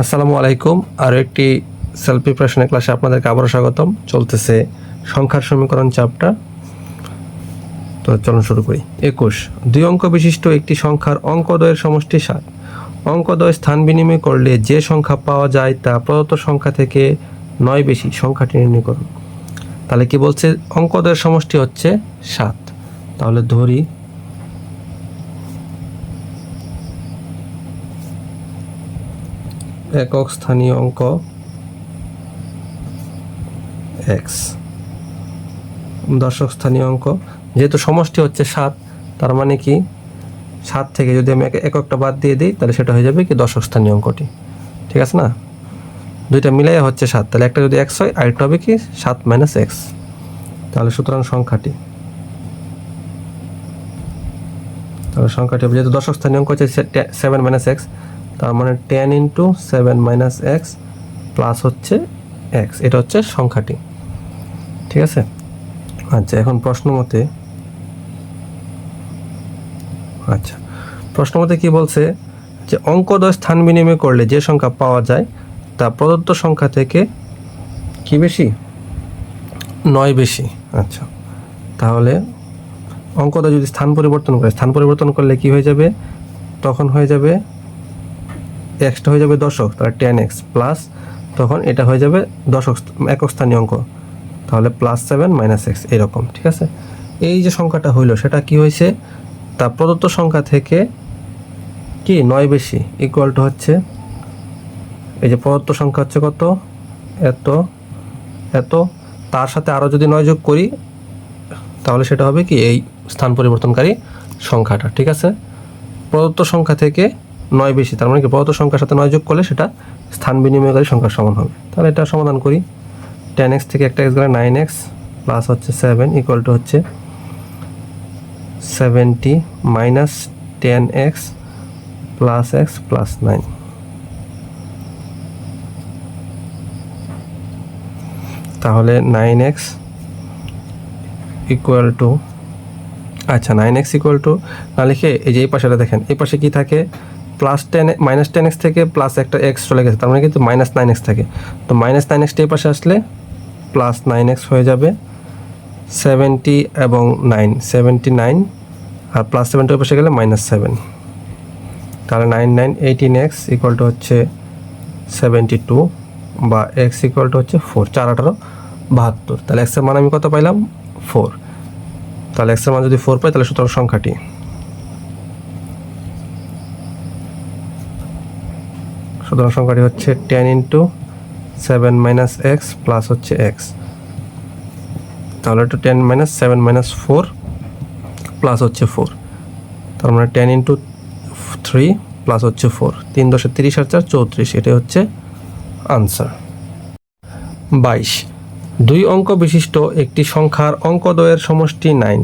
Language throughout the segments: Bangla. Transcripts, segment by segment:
আসসালামু আলাইকুম। আরও একটি সেলফ প্রিপারেশনের ক্লাসে আপনাদেরকে আবারও স্বাগতম। চলতেছে সংখ্যার সমীকরণ চাপটা তো চলুন শুরু করি। একুশ, দুই অঙ্ক বিশিষ্ট একটি সংখ্যার অঙ্কদ্বয়ের সমষ্টি সাত। অঙ্কদ্বয় স্থান বিনিময় করলে যে সংখ্যা পাওয়া যায় তা প্রদত্ত সংখ্যা থেকে নয় বেশি সংখ্যাটি নির্ণয় করুন। তাহলে কি বলছে? অঙ্কদ্বয়ের সমষ্টি হচ্ছে সাত। তাহলে ধরি একক স্থানীয় অঙ্ক এক্স দশক স্থানীয় অঙ্ক। যেহেতু সমষ্টি হচ্ছে সাত, তার মানে কি? সাত থেকে যদি আমি এক- এককটা বাদ দিয়ে দিই, তাহলে সেটা হয়ে যাবে কি? দশক স্থানীয় অঙ্কটি। ঠিক আছে না? দুইটা মিলাই হচ্ছে সাত। তাহলে একটা যদি এক্স হয় আরেকটা হবে কি? সাত মাইনাস এক্স তাহলে সুতরাং সংখ্যাটি। তাহলে সংখ্যাটি হবে, যেহেতু দশক স্থানীয় অঙ্ক হচ্ছে সেভেন মাইনাস এক্স তার মানে ten into seven minus x plus হচ্ছে এক্স এটা হচ্ছে সংখ্যাটি। ঠিক আছে? আচ্ছা এখন প্রশ্ন মতে আচ্ছা প্রশ্ন মতে কি বলছে যে অঙ্কদ্বয় স্থান বিনিময় করলে যে সংখ্যা পাওয়া যায়, তা প্রদত্ত সংখ্যা থেকে কি বেশি? নয় বেশি। আচ্ছা তাহলে অঙ্কদ্বয় যদি স্থান পরিবর্তন করে, স্থান পরিবর্তন করলে কি হয়ে যাবে? তখন হয়ে যাবে এক্সটা হয়ে যাবে দশক, তাহলে টেন এক্স প্লাস তখন এটা হয়ে যাবে দশক একক স্থানীয় অঙ্ক। তাহলে প্লাস সেভেন মাইনাস এক্স এরকম, ঠিক আছে? এই যে সংখ্যাটা হইল, সেটা কি হয়েছে তা প্রদত্ত সংখ্যা থেকে কি? নয় বেশি ইকুয়াল টু হচ্ছে, এই যে প্রদত্ত সংখ্যা হচ্ছে কত? এত এত। তার সাথে আরও যদি নয় যোগ করি, তাহলে সেটা হবে কি? এই স্থান পরিবর্তনকারী সংখ্যাটা, ঠিক আছে? প্রদত্ত সংখ্যা থেকে নয় বেশি, তার মানে কি প্রদত্ত সংখ্যার সাথে নয় যোগ করলে সেটা স্থান বিনিময়কারী সংখ্যার সমান হবে। তাহলে এটা সমাধান করি। টেন এক্স থেকে একটা এক্স গেলে নাইন এক্স প্লাস হচ্ছে সেভেন ইকুয়াল টু হচ্ছে seventy minus ten x plus x plus nine তাহলে নাইন এক্স ইকুয়াল টু আচ্ছা নাইন এক্স ইকুয়াল টু না লিখে এই যে এই পাশেটা দেখেন, এই পাশে কি থাকে? Plus ten minus ten x থেকে প্লাস একটা এক্স চলে গেছে, তার মানে কিন্তু মাইনাস নাইন এক্স থাকে। তো মাইনাস নাইন এক্সটা পাশে আসলে প্লাস নাইন এক্স হয়ে যাবে সেভেন্টি এবং নাইন সেভেন্টি নাইন আর প্লাস সেভেন্টি পাশে গেলে মাইনাস সেভেন তাহলে nine nine eighteen x equal to হচ্ছে সেভেন্টি টু বা এক্স ইকুয়াল টু হচ্ছে ফোর চার, আঠারো, বাহাত্তর। তাহলে এক্সের মান আমি কত পাইলাম? ফোর তাহলে এক্সের মান যদি ফোর পাই, তাহলে সুতরাং সংখ্যাটি। সুতরাং সংখ্যাটি হচ্ছে ten into seven minus x plus হচ্ছে এক্স তাহলে একটু ten minus seven minus four plus হচ্ছে ফোর তার মানে টেন ইন্টু থ্রি প্লাস হচ্ছে ফোর তিন দশে তিরিশ আর চার চৌত্রিশ, এটাই হচ্ছে আনসার বাইশ। দুই অঙ্ক বিশিষ্ট একটি সংখ্যার অঙ্কদ্বয়ের সমষ্টি নাইন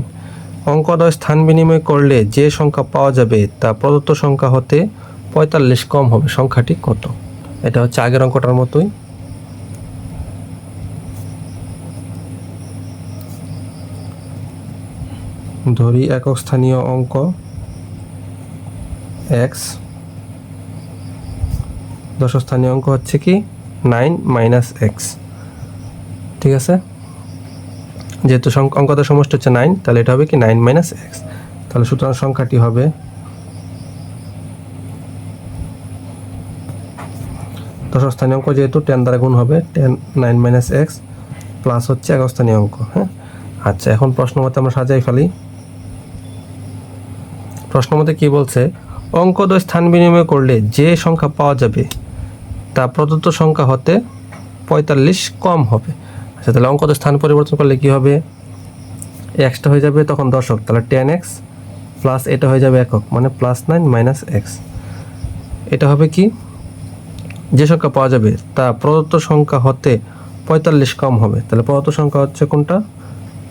অঙ্কদ্বয় স্থান বিনিময় করলে যে সংখ্যা পাওয়া যাবে তা প্রদত্ত সংখ্যা হতে পঁয়তাল্লিশ কম হবে, সংখ্যাটি কত? এটা হচ্ছে আগের অঙ্কটার মতোই। ধরি একক স্থানীয় অঙ্ক। এক্স দশক স্থানীয় অঙ্ক হচ্ছে কি? নাইন মাইনাস এক্স ঠিক আছে? যেহেতু অঙ্কটার সমষ্টি হচ্ছে নাইন, তাহলে এটা হবে কি? নাইন মাইনাস এক্স তাহলে সুতরাং সংখ্যাটি হবে স্থানীয় অঙ্ক যেহেতু টেন দ্বারা গুণ হবে ten nine minus x plus হচ্ছে একক স্থানীয় অঙ্ক হ্যাঁ? আচ্ছা এখন প্রশ্ন মতে আমরা সাজাই ফেলি। প্রশ্ন মতে কি বলছে? অঙ্কদ্বয় স্থান বিনিময় করলে যে সংখ্যা পাওয়া যাবে, তা প্রদত্ত সংখ্যা হতে পঁয়তাল্লিশ কম হবে। আচ্ছা তাহলে অঙ্কদ্বয় স্থান পরিবর্তন করলে কি হবে? এক্সটা হয়ে যাবে তখন দশক তাহলে টেন এক্স প্লাস এটা হয়ে যাবে একক মানে প্লাস নাইন মাইনাস এক্স এটা হবে কি? যে সংখ্যা পাওয়া যাবে তা প্রদত্ত সংখ্যা হতে পঁয়তাল্লিশ কম হবে। তাহলে প্রদত্ত সংখ্যা হচ্ছে কোনটা?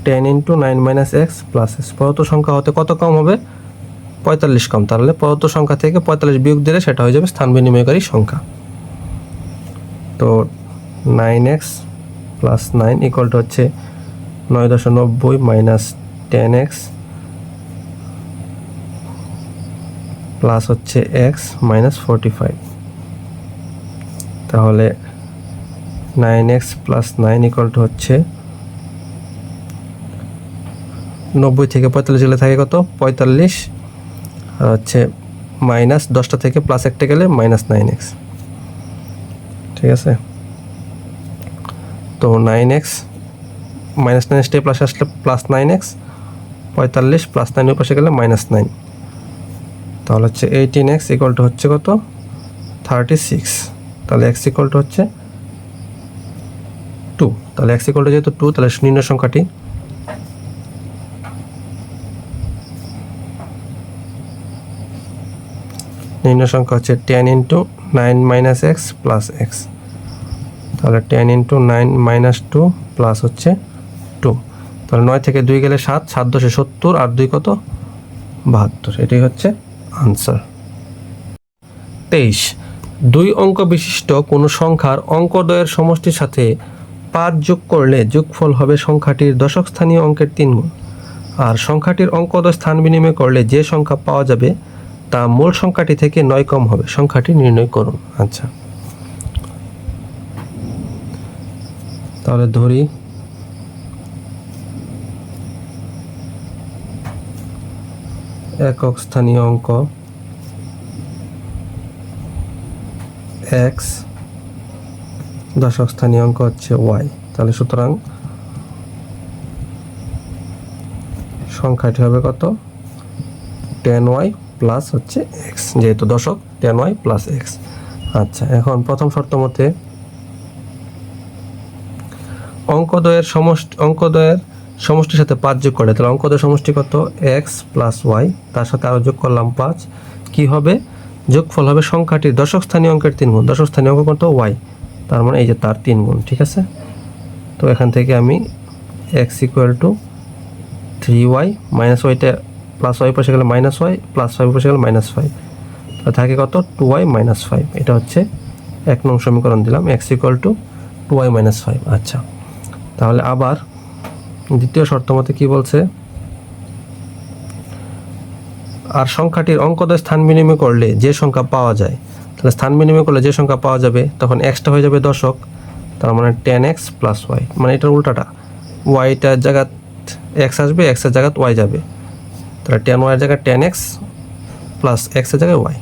Ten into nine minus x plus x. প্রদত্ত সংখ্যা হতে কত কম হবে? পঁয়তাল্লিশ কম। তাহলে প্রদত্ত সংখ্যা থেকে পঁয়তাল্লিশ বিয়োগ দিলে সেটা হয়ে যাবে স্থান বিনিময়কারী সংখ্যা। তো nine x plus nine equal to হচ্ছে নয় দশ নব্বই মাইনাস টেন এক্স প্লাস হচ্ছে এক্স মাইনাস ফোরটি ফাইভ। তাহলে nine x plus nine equal to হচ্ছে নব্বই থেকে পঁয়তাল্লিশ গেলে থাকে কত? পঁয়তাল্লিশ। আর হচ্ছে মাইনাস দশটা থেকে প্লাস একটা গেলে মাইনাস নাইন এক্স ঠিক আছে? তো nine x minus nine stay plus আসলে প্লাস নাইন এক্স পঁয়তাল্লিশ প্লাস নাইনের পাশে গেলে মাইনাস নাইন তাহলে হচ্ছে এইটিন এক্স ইকুয়াল টু হচ্ছে কত? থার্টি সিক্স তাহলে এক্স ইকুয়াল টু হচ্ছে টু তাহলে এক্স ইকুয়াল টু যেহেতু টু তাহলে নিম্ন সংখ্যাটি নিম্ন সংখ্যা হচ্ছে ten into nine minus x plus x তাহলে ten into nine minus two plus হচ্ছে টু তাহলে নয় থেকে দুই গেলে সাত সাত দশে সত্তর, আর দুই কত? বাহাত্তর। এটাই হচ্ছে আনসার তেইশ। দুই অঙ্ক বিশিষ্ট কোনো সংখ্যার অঙ্কদ্বয়ের সমষ্টির সাথে পাঁচ যোগ করলে যোগফল হবে সংখ্যাটির দশক স্থানীয় অঙ্কের তিন গুণ। আর সংখ্যাটির অঙ্কদ্বয় স্থান বিনিময় করলে যে সংখ্যা পাওয়া যাবে তা মূল সংখ্যাটি থেকে নয় কম হবে। সংখ্যাটি নির্ণয় করুন। আচ্ছা। তাহলে ধরি। একক স্থানীয় অঙ্ক। এক্স দশক স্থানীয় অঙ্ক হচ্ছে ওয়াই তাহলে সুতরাং সংখ্যাটি হবে কত? টেন ওয়াই প্লাস হচ্ছে এক্স যেহেতু দশক টেন ওয়াই প্লাস এক্স আচ্ছা এখন প্রথম শর্ত মতে অঙ্কদ্বয়ের সমষ্টি, অঙ্কদ্বয়ের সমষ্টির সাথে পাঁচ যোগ করে। তাহলে অঙ্কদ্বয়ের সমষ্টি কত? এক্স প্লাস ওয়াই তার সাথে আরও যোগ করলাম পাঁচ। কি হবে? যোগফল হবে সংখ্যাটির দশক স্থানীয় অঙ্কের তিন গুণ। দশক স্থানীয় অঙ্ক কত? ওয়াই। তার মানে এই যে তার তিন গুণ, ঠিক আছে? তো এখান থেকে আমি x equal to three y minus ওয়াইটা plus y পাশে গেলে মাইনাস ওয়াই প্লাস ফাইভ পাশে গেলে মাইনাস ফাইভ থাকে কত? টু ওয়াই মাইনাস ফাইভ এটা হচ্ছে এক নং সমীকরণ দিলাম x equal to two y minus five আচ্ছা তাহলে আবার দ্বিতীয় শর্ত মতে কী বলছে? আর সংখ্যাটির অঙ্কদ্বয় স্থান বিনিময় করলে যে সংখ্যা পাওয়া যায়, তাহলে স্থান বিনিময় করলে যে সংখ্যা পাওয়া যাবে, তখন এক্সটা হয়ে যাবে দশক, তার মানে টেন এক্স প্লাস ওয়াই মানে এটার উল্টাটা। ওয়াইটার জায়গাত এক্স আসবে এক্সের জায়গাত ওয়াই যাবে। তাহলে টেন ওয়াইয়ের জায়গায় টেন এক্স প্লাস এক্সের জায়গায় ওয়াই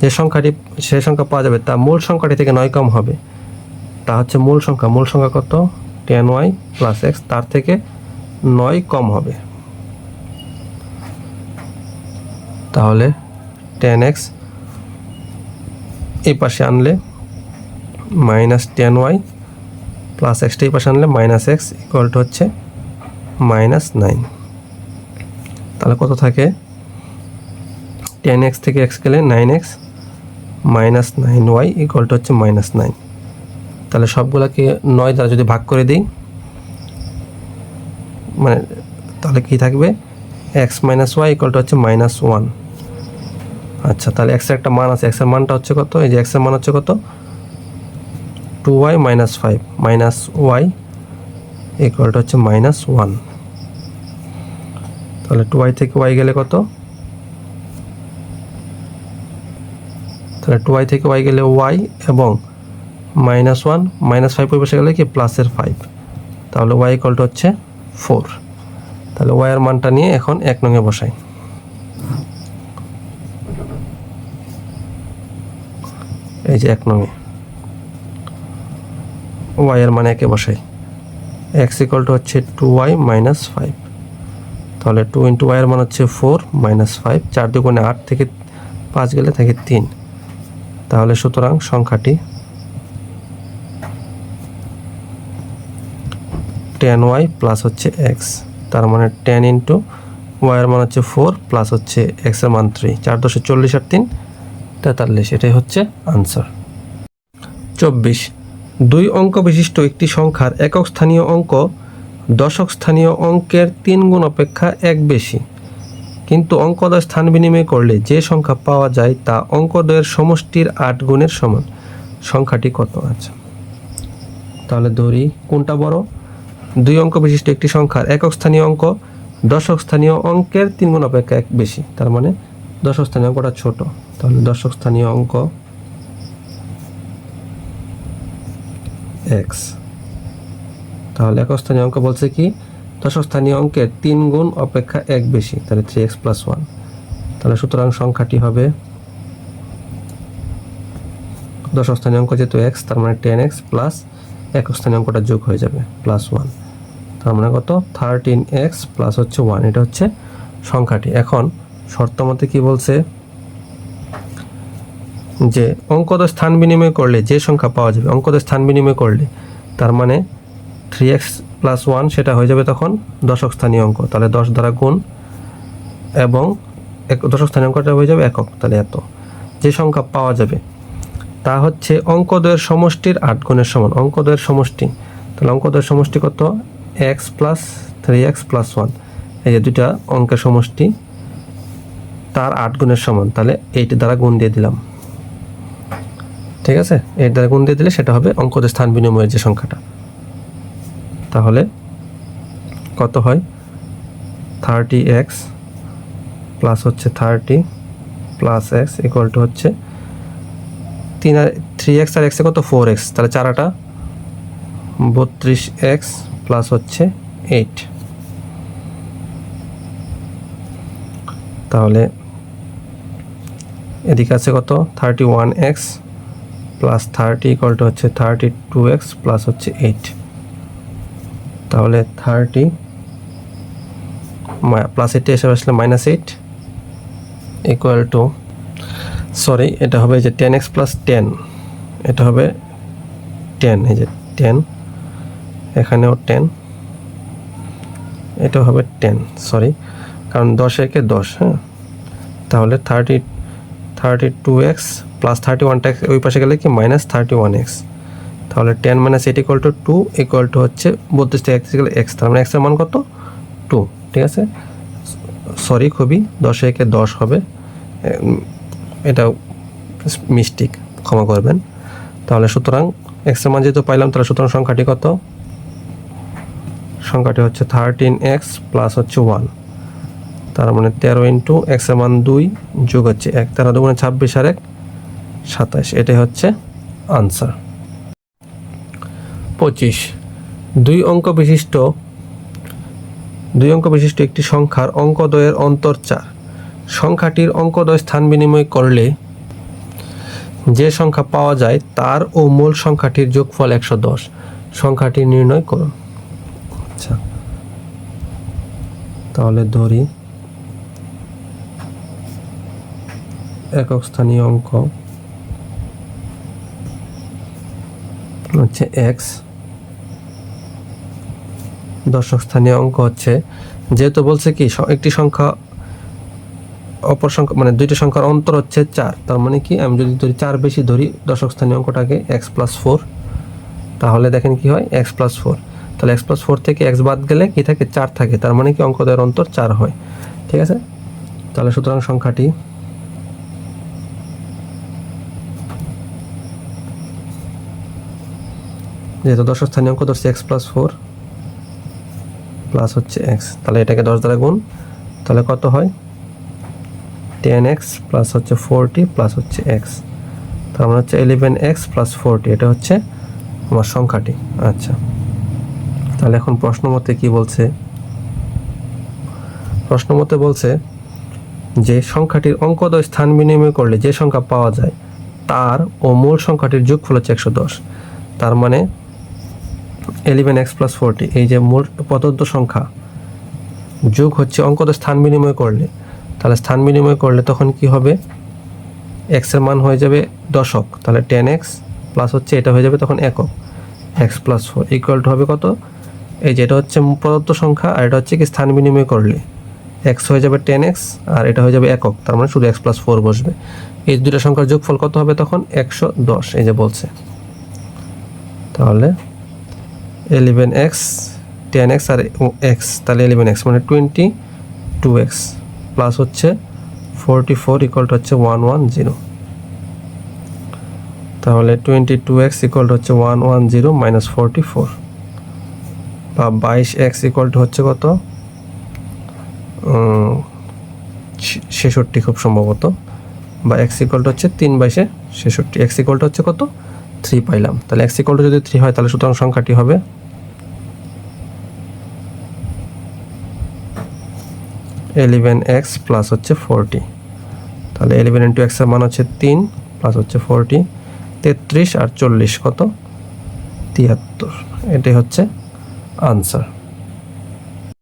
যে সংখ্যাটি, সে সংখ্যা পাওয়া যাবে তা মূল সংখ্যাটি থেকে নয় কম হবে। তা হচ্ছে মূল সংখ্যা। মূল সংখ্যা কত? টেন ওয়াই প্লাস এক্স তার থেকে নয় কম হবে। তাহলে টেন এক্স এই পাশে আনলে মাইনাস টেন ওয়াই প্লাস এক্সটা এই পাশে আনলে মাইনাস এক্স ইকুয়াল টু হচ্ছে মাইনাস নাইন তাহলে কত থাকে? টেন এক্স থেকে এক্স গেলে nine x minus nine y equal to হচ্ছে মাইনাস নাইন তাহলে সবগুলোকে নয় দ্বারা যদি ভাগ করে দিই মানে তাহলে কি থাকবে? X minus y equal to হচ্ছে মাইনাস ওয়ান আচ্ছা তাহলে এক্সের একটা মান আছে। এক্সের মানটা হচ্ছে কত? এই যে এক্সের মান হচ্ছে কত? Two y minus five minus y equal to হচ্ছে মাইনাস ওয়ান তাহলে টু ওয়াই থেকে ওয়াই গেলে কত? তাহলে টু ওয়াই থেকে ওয়াই গেলে ওয়াই এবং মাইনাস ওয়ান মাইনাস ফাইভ বসে গেলে কি? প্লাসের ফাইভ তাহলে ওয়াই ইকুয়াল হচ্ছে ফোর তাহলে ওয়াইয়ের মানটা নিয়ে এখন এক নঙে বসাই। এই যে এক নঙে ওয়াইয়ের মান একে বসাই। এক্স ইকুয়াল টু হচ্ছে টু ওয়াই মাইনাস ফাইভ তাহলে টু ইন্টু ওয়াইয়ের মান হচ্ছে ফোর মাইনাস ফাইভ চার দুগুণে আট থেকে পাঁচ গেলে থাকে তিন। তাহলে সুতরাং সংখ্যাটি টেন ওয়াই প্লাস হচ্ছে এক্স তার মানে টেন ইন্টু ওয়াইয়ের মান হচ্ছে ফোর প্লাস হচ্ছে এক্সের মান থ্রি চার দশে চল্লিশ আর তিন, তেতাল্লিশ। এটাই হচ্ছে আনসার চব্বিশ। দুই অঙ্ক বিশিষ্ট একটি সংখ্যার একক স্থানীয় অঙ্ক দশক স্থানীয় অঙ্কের তিন গুণ অপেক্ষা এক বেশি। কিন্তু অঙ্কদ্বয় স্থান বিনিময় করলে যে সংখ্যা পাওয়া যায় তা অঙ্কদ্বয়ের সমষ্টির আট গুণের সমান। সংখ্যাটি কত? আছে তাহলে ধরি, কোনটা বড়? দুই অঙ্ক বিশিষ্ট একটি সংখ্যার একক স্থানীয় অঙ্ক, দশক স্থানীয় অঙ্কের তিন গুণ অপেক্ষা এক বেশি, তার মানে দশক স্থানীয় অঙ্কটা ছোট। তাহলে দশক স্থানীয় অঙ্ক এক্স তাহলে একক স্থানীয় অঙ্ক বলছে কি? দশক স্থানীয় অঙ্কের তিন গুণ অপেক্ষা এক বেশি, তাহলে থ্রি এক্স প্লাস ওয়ান তাহলে সুতরাং সংখ্যাটি হবে দশক স্থানীয় অঙ্ক যেহেতু এক্স তার মানে টেন এক্স প্লাস একক স্থানীয় অঙ্কটা যোগ হয়ে যাবে প্লাস ওয়ান তার মানে কত? থার্টিন এক্স প্লাস হচ্ছে ওয়ান এটা হচ্ছে সংখ্যাটি। এখন শর্ত মতে কি বলছে? যে অঙ্কদ স্থান বিনিময় করলে যে সংখ্যা পাওয়া যাবে অঙ্কদ স্থান বিনিময় করলে, তার মানে থ্রি এক্স প্লাস ওয়ান সেটা হয়ে যাবে তখন দশক স্থানীয় অঙ্ক। তাহলে দশ দ্বারা গুণ এবং এক, দশক স্থানীয় অঙ্কটা হয়ে যাবে একক, তাহলে এত। যে সংখ্যা পাওয়া যাবে, তা হচ্ছে অঙ্কদয়ের সমষ্টির আট গুণের সমান। অঙ্কদয়ের সমষ্টি, তাহলে অঙ্কদয়ের সমষ্টি কত? X plus three x plus one এই যে দুইটা অঙ্কের সমষ্টি, তার আট গুণের সমান। তাহলে এইটি দ্বারা গুণ দিয়ে দিলাম। ঠিক আছে? এর দ্বারা গুণ দিয়ে দিলে সেটা হবে অঙ্কদের স্থান বিনিময়ের যে সংখ্যাটা। তাহলে কত হয়? থার্টি এক্স প্লাস হচ্ছে thirty plus x equal to হচ্ছে তিন আর থ্রি এক্স আর এক্সে কত? ফোর এক্স তাহলে চারাটা বত্রিশ এক্স প্লাস হচ্ছে এইট। তাহলে এদিকে আছে কত? Thirty one x plus thirty equal to হচ্ছে থার্টি টু এক্স প্লাস হচ্ছে এইট তাহলে থার্টি প্লাস এইটে এসে আসলে minus eight equal to sorry এটা হবে যে টেন এক্স প্লাস টেন এটা হবে টেন এই যে টেন এখানেও টেন এটা হবে টেন সরি কারণ দশ একে দশ হ্যাঁ? তাহলে thirty thirty two x plus thirty ওয়ানটা ওই পাশে গেলে কি? মাইনাস থার্টি ওয়ান এক্স তাহলে ten minus eight equal to two equal to হচ্ছে বত্রিশ থেকে এক্স গেলে এক্স তার মানে এক্সের মান কত? টু ঠিক আছে? সরি খুবই, দশে একে দশ হবে। এটা মিস্টেক ক্ষমা করবেন। তাহলে সুতরাং এক্সের মান যেহেতু পাইলাম, তাহলে সুতরাং সংখ্যাটি কত? সংখ্যাটি হচ্ছে থার্টিন এক্স প্লাস হচ্ছে ওয়ান তার মানে তেরো ইন্টু এক্সের মান দুই যোগ হচ্ছে এক। তেরো দুগুণে ছাব্বিশ আর এক, সাতাশ। এটাই হচ্ছে আনসার পঁচিশ। দুই অঙ্ক বিশিষ্ট, দুই অঙ্ক বিশিষ্ট একটি সংখ্যার অঙ্কদ্বয়ের অন্তর চার। সংখ্যাটির অঙ্কদ্বয় স্থান বিনিময় করলে যে সংখ্যা পাওয়া যায় তার ও মূল সংখ্যাটির যোগফল একশো দশ। সংখ্যাটি নির্ণয় করুন। আচ্ছা। তাহলে ধরি একক স্থানীয় অঙ্ক হচ্ছে এক্স। দশক স্থানীয় অঙ্ক হচ্ছে, যেহেতু বলছে কি একটি সংখ্যা অপর সংখ্যা মানে দুইটা সংখ্যার অন্তর হচ্ছে চার, তার মানে কি, আমি যদি ধরি চার বেশি ধরি দশক স্থানীয় অঙ্কটাকে এক্স প্লাস ফোর, তাহলে দেখেন কি হয়, এক্স প্লাস ফোর। তাহলে এক্স প্লাস ফোর থেকে এক্স বাদ গেলে কি থাকে? চার থাকে। তার মানে কি? অঙ্কদের অন্তর চার হয়। ঠিক আছে? তাহলে সুতরাং সংখ্যাটি যেহেতু দশ স্থানীয় অঙ্ক ধরছি এক্স প্লাস ফোর প্লাস হচ্ছে এক্স তাহলে এটাকে দশ দ্বারা গুণ, তাহলে কত হয়? টেন এক্স প্লাস হচ্ছে ফোরটি প্লাস হচ্ছে এক্স তার মানে হচ্ছে ইলেভেন এক্স প্লাস ফোরটি এটা হচ্ছে আমার সংখ্যাটি। আচ্ছা। তাহলে এখন প্রশ্ন মতে কি বলছে? প্রশ্ন মতে বলছে যে সংখ্যাটির অঙ্কদয় স্থান বিনিময় করলে যে সংখ্যা পাওয়া যায়, তার ও মূল সংখ্যাটির যোগফল হচ্ছে একশো দশ। তার মানে এলিভেন এক্স প্লাস ফোরটি এই যে মূল প্রদত্ত সংখ্যা, যোগ হচ্ছে অঙ্কদের স্থান বিনিময় করলে। তাহলে স্থান বিনিময় করলে তখন কি হবে? এক্সের মান হয়ে যাবে দশক। তাহলে টেন এক্স প্লাস হচ্ছে, এটা হয়ে যাবে তখন একক। X plus four equal to হবে কত? এই যে এটা হচ্ছে প্রদত্ত সংখ্যা, আর এটা হচ্ছে কি স্থান বিনিময় করলে। এক্স হয়ে যাবে টেন এক্স আর এটা হয়ে যাবে একক, তার মানে শুধু এক্স প্লাস ফোর বসবে। এই দুটো সংখ্যার যোগফল কত হবে তখন? একশো দশ, এই যে বলছে। তাহলে ইলেভেন এক্স টেন এক্স আর এক্স তাহলে ইলেভেন এক্স মানে টোয়েন্টি টু এক্স প্লাস হচ্ছে ফোরটি ফোর ইকুয়াল টু হচ্ছে ওয়ান ওয়ান জিরো তাহলে twenty two x equal to হচ্ছে one one zero minus forty four বা বাইশ এক্স ইকুয়াল টু হচ্ছে কত? ছেষট্টি খুব সম্ভবত। বা এক্স ইকুয়াল টু হচ্ছে তিন বাইশে ছেষট্টি। এক্স ইকুয়াল টু হচ্ছে কত? থ্রি পাইলাম। তাহলে এক্স ইকুয়াল টু যদি থ্রি হয়, তাহলে সুতরাং সংখ্যাটি হবে এলিভেন এক্স প্লাস হচ্ছে ফোরটি তাহলে এলিভেন ইন্টু এক্সের মান হচ্ছে তিন প্লাস হচ্ছে ফোরটি তেত্রিশ আর চল্লিশ কত? তিয়াত্তর। এটাই হচ্ছে আনসার